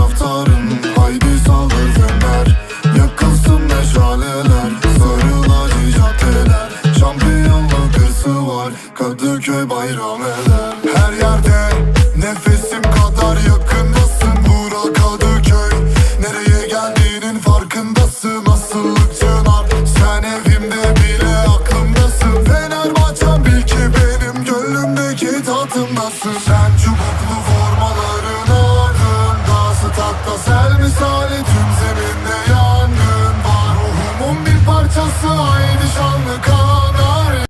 taraftarım. Haydi saldır fener Yakılsın meşaleler Sarılacı caddeler Şampiyonluk hırsı var Kadıköy bayram eder. Her yerde nefesim kadar yakındasın. Bura Kadıköy Nereye geldiğinin farkındasın. Asıl ırkçılar Sen evimde bile aklımdasın. Fenerbahçem bil ki benim Gönlümdeki tatımdasın. Sen çubuklu